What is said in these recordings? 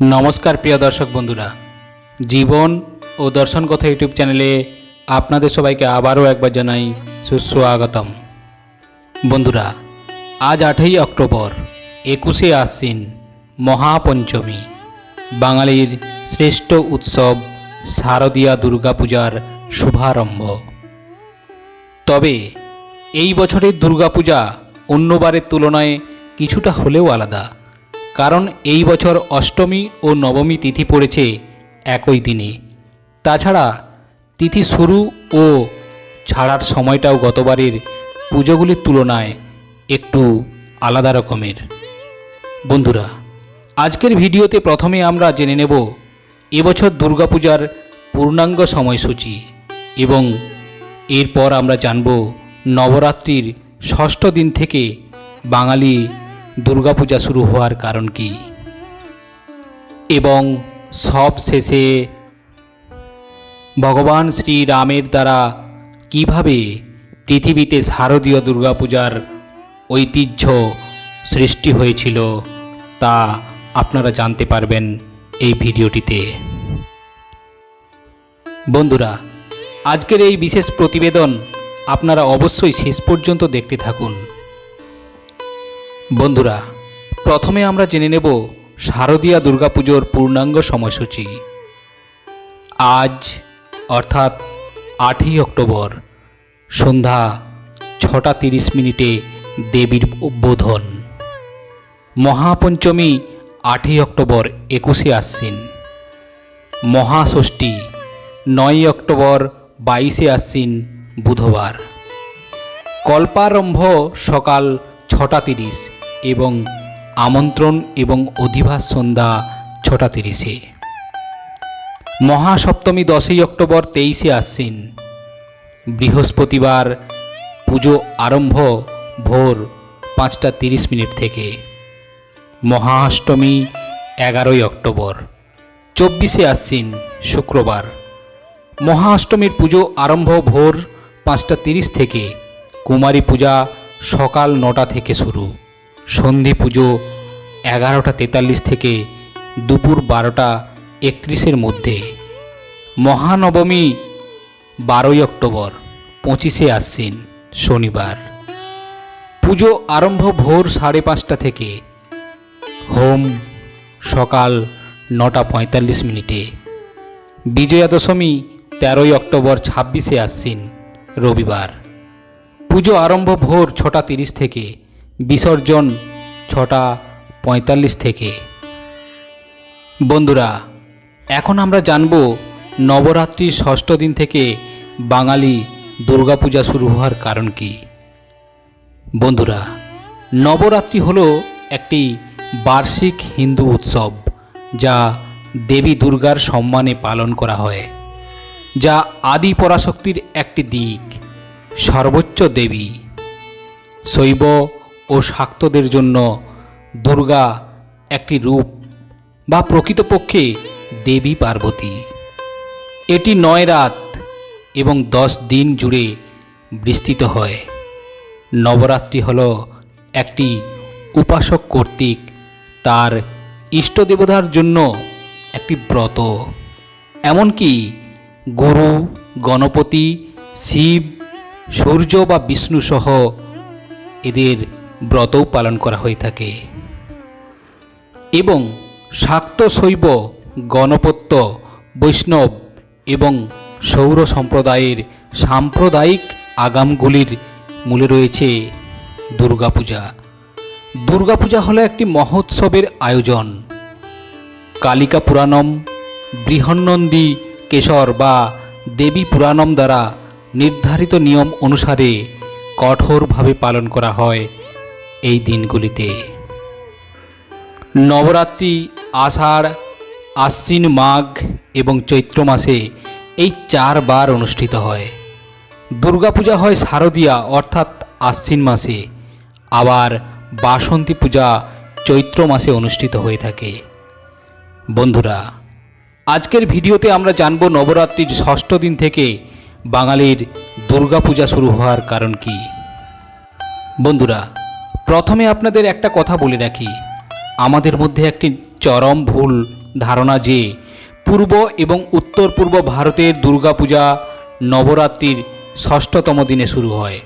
নমস্কার প্রিয় দর্শক বন্ধুরা। জীবন ও দর্শন কথা ইউটিউব চ্যানেলে আপনাদের সবাইকে আবারও একবার জানাই সুস্বাগতম। বন্ধুরা, আজ আটই অক্টোবর, একুশে আশ্বিন, মহাপঞ্চমী। বাঙালির শ্রেষ্ঠ উৎসব শারদীয়া দুর্গাপূজার শুভারম্ভ। তবে এই বছরের দুর্গাপূজা অন্যবারের তুলনায় কিছুটা হলেও আলাদা। কারণ এই বছর অষ্টমী ও নবমী তিথি পড়েছে একই দিনে। তাছাড়া তিথি শুরু ও ছাড়ার সময়টাও গতবারের পুজোগুলির তুলনায় একটু আলাদা রকমের। বন্ধুরা, আজকের ভিডিওতে প্রথমে আমরা জেনে নেব এবছর দুর্গাপূজার পূর্ণাঙ্গ সময়সূচি এবং এরপর আমরা জানব নবরাত্রির ষষ্ঠ দিন থেকে বাঙালি দুর্গাপূজা শুরু হওয়ার কারণ কি? এবং সব শেষে ভগবান শ্রীরামের দ্বারা কীভাবে পৃথিবীতে শারদীয় দুর্গাপূজার ঐতিহ্য সৃষ্টি হয়েছিল তা আপনারা জানতে পারবেন এই ভিডিওটিতে। বন্ধুরা, আজকের এই বিশেষ প্রতিবেদন আপনারা অবশ্যই শেষ পর্যন্ত দেখতে থাকুন। বন্ধুরা, প্রথমে আমরা জেনে নেব শারদীয়া দুর্গাপুজোর পূর্ণাঙ্গ সময়সূচি। আজ, অর্থাৎ আটই অক্টোবর, সন্ধ্যা ছটা তিরিশ মিনিটে দেবীর উদ্বোধন। মহাপঞ্চমী আটই অক্টোবর একুশে আশ্বিন। মহাষষ্ঠী নয় অক্টোবর বাইশে আশ্বিন বুধবার। কল্পারম্ভ সকাল ছটা তিরিশ। এবং আমন্ত্রণ এবং অধিবাস সন্ধ্যা ছটা তিরিশে। মহাসপ্তমী দশই অক্টোবর তেইশে আশ্বিন। বৃহস্পতিবার পুজো আরম্ভ ভোর পাঁচটা তিরিশ মিনিট থেকে। মহাষ্টমী এগারোই অক্টোবর, চব্বিশে আশ্বিন, শুক্রবার। মহাষ্টমীর পুজো আরম্ভ ভোর পাঁচটা তিরিশ থেকে। কুমারী পূজা সকাল নটা থেকে শুরু। সন্ধি পুজো এগারোটা তেতাল্লিশ থেকে দুপুর বারোটা একত্রিশের মধ্যে। মহানবমী বারোই অক্টোবর, পঁচিশে আশ্বিন, শনিবার। পুজো আরম্ভ ভোর সাড়ে পাঁচটা থেকে। হোম সকাল নটা পঁয়তাল্লিশ মিনিটে। বিজয়া দশমী তেরোই অক্টোবর, ছাব্বিশে আশ্বিন, রবিবার। পুজো আরম্ভ ভোর ছটা তিরিশ থেকে বিসর্জন ছটা পঁয়তাল্লিশ থেকে। বন্ধুরা, এখন আমরা জানব নবরাত্রির ষষ্ঠ দিন থেকে বাঙালি দুর্গাপূজা শুরু হওয়ার কারণ কি। বন্ধুরা, নবরাত্রি হলো একটি বার্ষিক হিন্দু উৎসব যা দেবী দুর্গার সম্মানে পালন করা হয়, যা আদি পরাশক্তির একটি দিক, সর্বোচ্চ দেবী, শৈব ও শাক্তদের জন্য দুর্গা একটি রূপ বা প্রকৃতপক্ষে দেবী পার্বতী। এটি নয় রাত এবং দশ দিন জুড়ে বিস্তৃত হয়। নবরাত্রি হল একটি উপাসক কর্তৃক তার ইষ্টদেবতার জন্য একটি ব্রত। এমনকি গুরু, গণপতি, শিব, সূর্য বা বিষ্ণু সহ এদের ব্রতও পালন করা হয়ে থাকে। এবং শাক্ত শৈব, গণপত্য, বৈষ্ণব এবং সৌর সম্প্রদায়ের সাম্প্রদায়িক আগামগুলির মূলে রয়েছে দুর্গাপূজা। দুর্গাপূজা হলো একটি মহোৎসবের আয়োজন। কালিকা পুরাণম, বৃহন্নন্দী কেশর বা দেবী পুরাণম দ্বারা নির্ধারিত নিয়ম অনুসারে কঠোরভাবে পালন করা হয়। এই দিনগুলিতে। নবরাত্রি, আষাঢ়, আশ্বিন মাঘ এবং চৈত্র মাসে এই চারবার অনুষ্ঠিত হয়। দুর্গাপূজা হয় শারদীয়া অর্থাৎ আশ্বিন মাসে। আবার বাসন্তী পূজা চৈত্র মাসে অনুষ্ঠিত হয়ে থাকে। বন্ধুরা, আজকের ভিডিওতে আমরা জানব নবরাত্রির ষষ্ঠ দিন থেকে বাঙালির দুর্গাপূজা শুরু হওয়ার কারণ কি। বন্ধুরা প্রথমে আপনাদের একটা কথা বলে রাখি। আমাদের মধ্যে একটি চরম ভুল ধারণা যে, পূর্ব এবং উত্তর পূর্ব ভারতের দুর্গাপূজা নবরাত্রির ষষ্ঠতম দিনে শুরু হয়।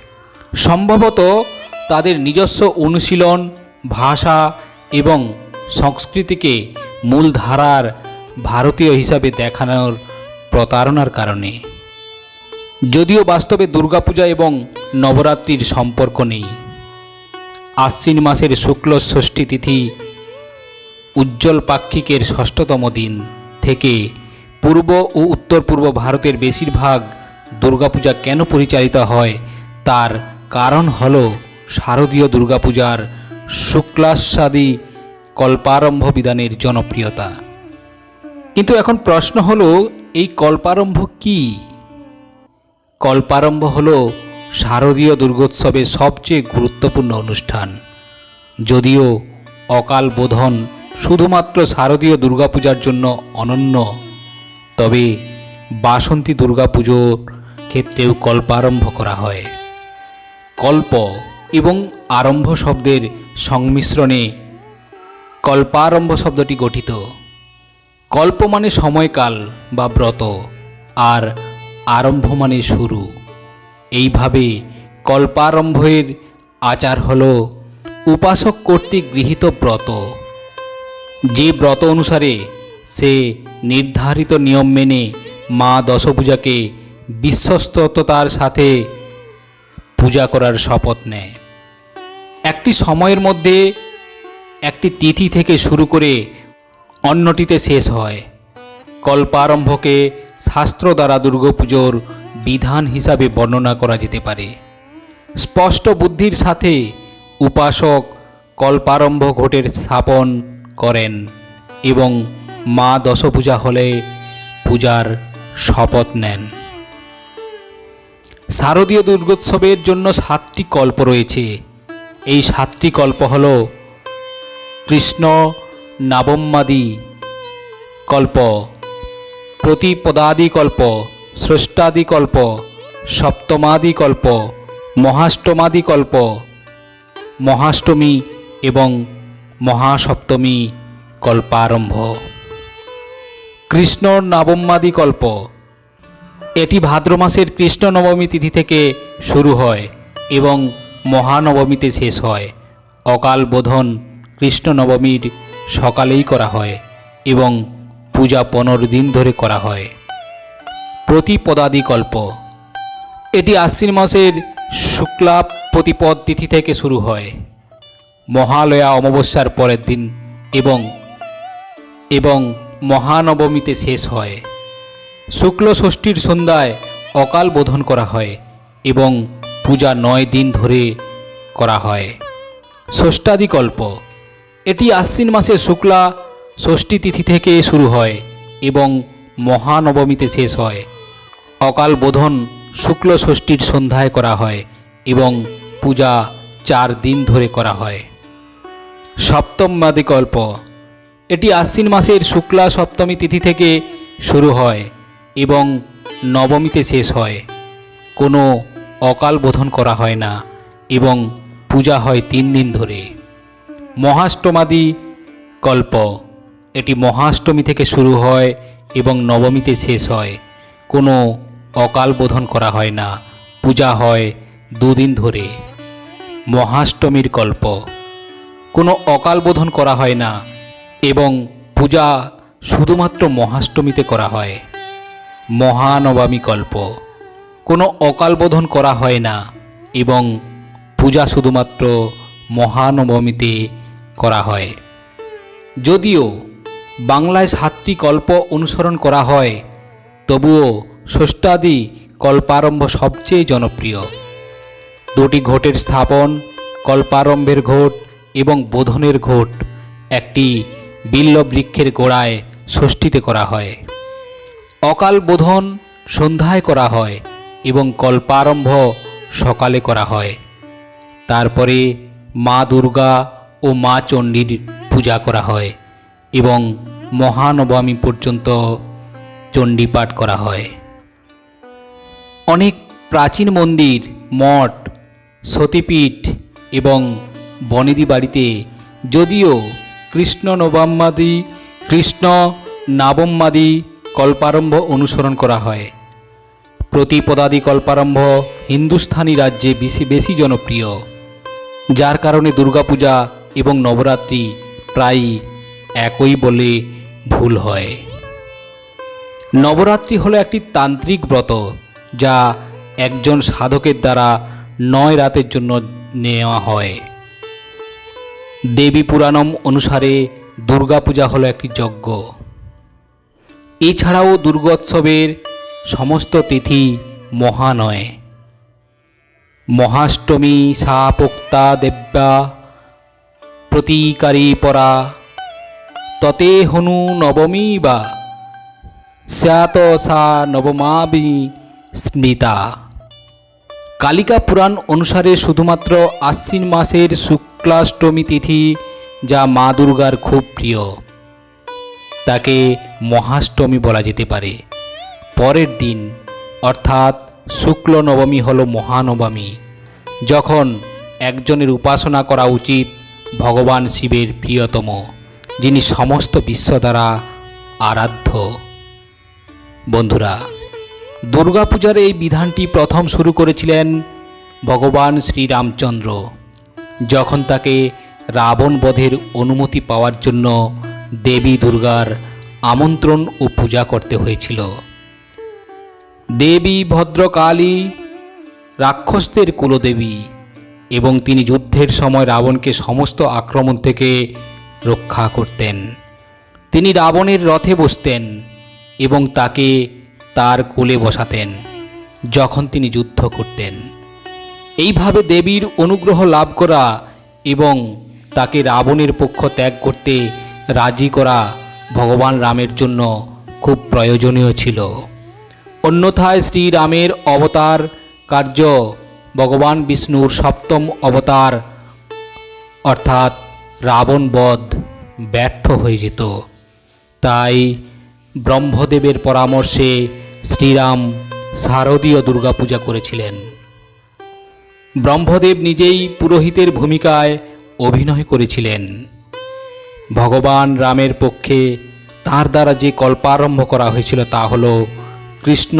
সম্ভবত তাদের নিজস্ব অনুশীলন, ভাষা এবং সংস্কৃতিকে মূলধারার ভারতীয় হিসাবে দেখানোর প্রতারণার কারণে। যদিও বাস্তবে দুর্গাপূজা এবং নবরাত্রির সম্পর্ক নেই। আশ্বিন মাসের শুক্ল ষষ্ঠী তিথি, উজ্জ্বল পাক্ষিকের ষষ্ঠতম দিন থেকে পূর্ব ও উত্তর পূর্ব ভারতের বেশিরভাগ দুর্গাপূজা কেন পরিচালিত হয়? তার কারণ হল শারদীয় দুর্গাপূজার শুক্লাস্বাদী কল্পারম্ভ বিধানের জনপ্রিয়তা। কিন্তু এখন প্রশ্ন হলো, এই কল্পারম্ভ কী? কল্পারম্ভ হল শারদীয় দুর্গোৎসবের সবচেয়ে গুরুত্বপূর্ণ অনুষ্ঠান। যদিও অকাল বোধন শুধুমাত্র শারদীয় দুর্গাপূজার জন্য অনন্য, তবে বাসন্তী দুর্গাপুজোর ক্ষেত্রেও কল্পারম্ভ করা হয়। কল্প এবং আরম্ভ শব্দের সংমিশ্রণে কল্পারম্ভ শব্দটি গঠিত। কল্প মানে সময়কাল বা ব্রত, আর আরম্ভ মানে শুরু। এইভাবে কল্পারম্ভের আচার হল উপাসক কর্তৃক গৃহীত ব্রত। যে ব্রত অনুসারে সে নির্ধারিত নিয়ম মেনে মা দশপূজাকে বিশ্বস্ততার সাথে পূজা করার শপথ নেয়। একটি সময়ের মধ্যে একটি তিথি থেকে শুরু করে অন্যটিতে শেষ হয়। কল্পারম্ভকে শাস্ত্র দ্বারা দুর্গাপুজোর বিধান হিসাবে বর্ণনা করা যেতে পারে। স্পষ্ট বুদ্ধির সাথে উপাসক কল্পারম্ভ ঘটের স্থাপন করেন এবং মা দশপূজা হলে পূজার শপথ নেন। শারদীয় দুর্গোৎসবের জন্য সাতটি কল্প রয়েছে। এই সাতটি কল্প হল কৃষ্ণ নাবম্মাদি কল্প, প্রতিপদাদি কল্প স্রষ্টাদি কল্প সপ্তমাদি কল্প মহাষ্টমাদি কল্প মহাষ্টমী এবং মহাসপ্তমী কল্পারম্ভ। কৃষ্ণ নবম্যাদি কল্প এটি ভাদ্র মাসের কৃষ্ণ নবমী তিথি থেকে শুরু হয় এবং মহানবমীতে শেষ হয়। অকাল বোধন কৃষ্ণ নবমীর সকালেই করা হয় এবং পূজা পনেরো দিন ধরে করা হয়। প্রতিপদাদি কল্প এটি আশ্বিন মাসের শুক্লা প্রতিপদ তিথি থেকে শুরু হয়। মহালয়া অমাবস্যার পরের দিন এবং এবং মহানবমীতে শেষ হয়। শুক্ল ষষ্ঠীর সন্ধ্যায় অকাল বোধন করা হয় এবং পূজা নয় দিন ধরে করা হয়। ষষ্ঠাদিকল্প এটি আশ্বিন মাসের শুক্লা ষষ্ঠী তিথি থেকে শুরু হয় এবং মহানবমীতে শেষ হয়। অকাল বোধন শুক্ল ষষ্ঠীর সন্ধ্যায় করা হয় এবং পূজা চার দিন ধরে করা হয়। সপ্তমাদিকল্প এটি আশ্বিন মাসের শুক্লা সপ্তমী তিথি থেকে শুরু হয় এবং নবমীতে শেষ হয়। কোনো অকাল বোধন করা হয় না এবং পূজা হয় তিন দিন ধরে। মহাষ্টমাদি কল্প এটি মহাষ্টমী থেকে শুরু হয় এবং নবমীতে শেষ হয়। কোনো অকাল বোধন করা হয় না। পূজা হয় দুদিন ধরে। মহাষ্টমীর কল্প কোনো অকাল বোধন করা হয় না এবং পূজা শুধুমাত্র মহাষ্টমীতে করা হয়। মহানবমী কল্প কোনো অকাল বোধন করা হয় না এবং পূজা শুধুমাত্র মহানবমীতে করা হয়। যদিও বাংলায় সাতটি কল্প অনুসরণ করা হয়, তবুও ষষ্ঠাদি কল্পারম্ভ সবচেয়ে জনপ্রিয়। দুটি ঘটের স্থাপন, কল্পারম্ভের ঘট এবং বোধনের ঘট, একটি বিল্ল বৃক্ষের গোড়ায় ষষ্ঠীতে করা হয়। অকাল বোধন সন্ধ্যায় করা হয় এবং কল্পারম্ভ সকালে করা হয়। তারপরে মা দুর্গা ও মা চণ্ডীর পূজা করা হয় এবং মহানবমী পর্যন্ত চণ্ডীপাঠ করা হয়। অনেক প্রাচীন মন্দির, মঠ, সতীপীঠ এবং বনেদি বাড়িতে। যদিও কৃষ্ণ নবাম্মাদি, কৃষ্ণ নাবম্মাদি কল্পারম্ভ অনুসরণ করা হয়। প্রতিপদাদি কল্পারম্ভ হিন্দুস্থানি রাজ্যে বেশি বেশি জনপ্রিয়। যার কারণে দুর্গাপূজা এবং নবরাত্রি প্রায় একই বলে ভুল হয়। নবরাত্রি হলো একটি তান্ত্রিক ব্রত। যা একজন সাধকের দ্বারা নয় রাতের জন্য নেওয়া হয়। দেবী পুরাণম অনুসারে দুর্গাপূজা হলো একটি যজ্ঞ। এছাড়াও দুর্গোৎসবের সমস্ত তিথি মহানয়। মহাষ্টমী সা পোক্তা দেব্যা, প্রতিকারী পরা ততে হনু নবমী বা স্যাত সা নবমাবি স্মৃতা। কালিকা পুরাণ অনুসারে শুধুমাত্র আশ্বিন মাসের শুক্লাষ্টমী তিথি যা মা দুর্গার খুব প্রিয়। তাকে মহাষ্টমী বলা যেতে পারে। পরের দিন, অর্থাৎ শুক্ল নবমী হল মহানবমী, যখন একজনের উপাসনা করা উচিত ভগবান শিবের প্রিয়তম, যিনি সমস্ত বিশ্ব দ্বারা আরাধ্য। বন্ধুরা দুর্গাপূজার এই বিধানটি প্রথম শুরু করেছিলেন ভগবান শ্রীরামচন্দ্র। যখন তাকে রাবণ বধের অনুমতি পাওয়ার জন্য দেবী দুর্গার আমন্ত্রণ ও পূজা করতে হয়েছিল। দেবী ভদ্রকালী, রাক্ষসদের কুলদেবী এবং তিনি যুদ্ধের সময় রাবণকে সমস্ত আক্রমণ থেকে রক্ষা করতেন। তিনি রাবণের রথে বসতেন এবং তাকে তার কোলে বসাতেন, যখন তিনি যুদ্ধ করতেন। এইভাবে দেবীর অনুগ্রহ লাভ করা এবং তাকে রাবণের পক্ষ ত্যাগ করতে রাজি করা ভগবান রামের জন্য খুব প্রয়োজনীয় ছিল। অন্যথায় শ্রীরামের অবতার কার্য ভগবান বিষ্ণুর সপ্তম অবতার, অর্থাৎ রাবণ বধ, ব্যর্থ হয়ে যেত। তাই ব্রহ্মদেবের পরামর্শে শ্রীরাম শারদীয় দুর্গাপূজা করেছিলেন। ব্রহ্মদেব নিজেই পুরোহিতের ভূমিকায় অভিনয় করেছিলেন। ভগবান রামের পক্ষে তার দ্বারা যে কল্পারম্ভ করা হয়েছিল তা হল কৃষ্ণ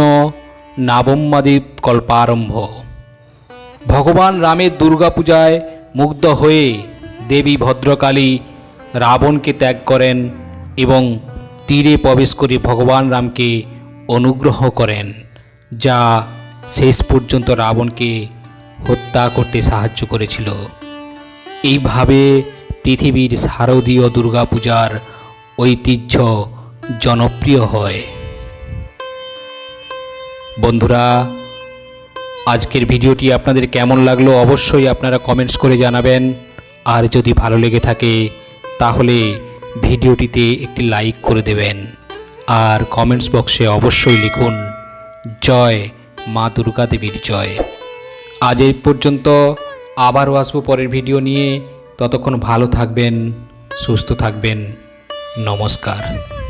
নাবম্যাদীপ কল্পারম্ভ। ভগবান রামের দুর্গাপূজায় মুগ্ধ হয়ে দেবী ভদ্রকালী রাবণকে ত্যাগ করেন এবং তীরে প্রবেশ করে ভগবান রামকে অনুগ্রহ করেন, যা শেষ পর্যন্ত রাবণকে হত্যা করতে সাহায্য করেছিল। এইভাবে পৃথিবীর শারদীয় দুর্গাপূজার ঐতিহ্য জনপ্রিয় হয়। বন্ধুরা, আজকের ভিডিওটি আপনাদের কেমন লাগল অবশ্যই আপনারা কমেন্টস করে জানাবেন। আর যদি ভালো লেগে থাকে, তাহলে ভিডিওটিতে একটি লাইক করে দেবেন। আর কমেন্টস বক্সে অবশ্যই লিখুন, জয় মা দুর্গা দেবীর জয়। আজ এই পর্যন্ত আবারও আসব পরের ভিডিও নিয়ে। ততক্ষণ ভালো থাকবেন, সুস্থ থাকবেন। নমস্কার।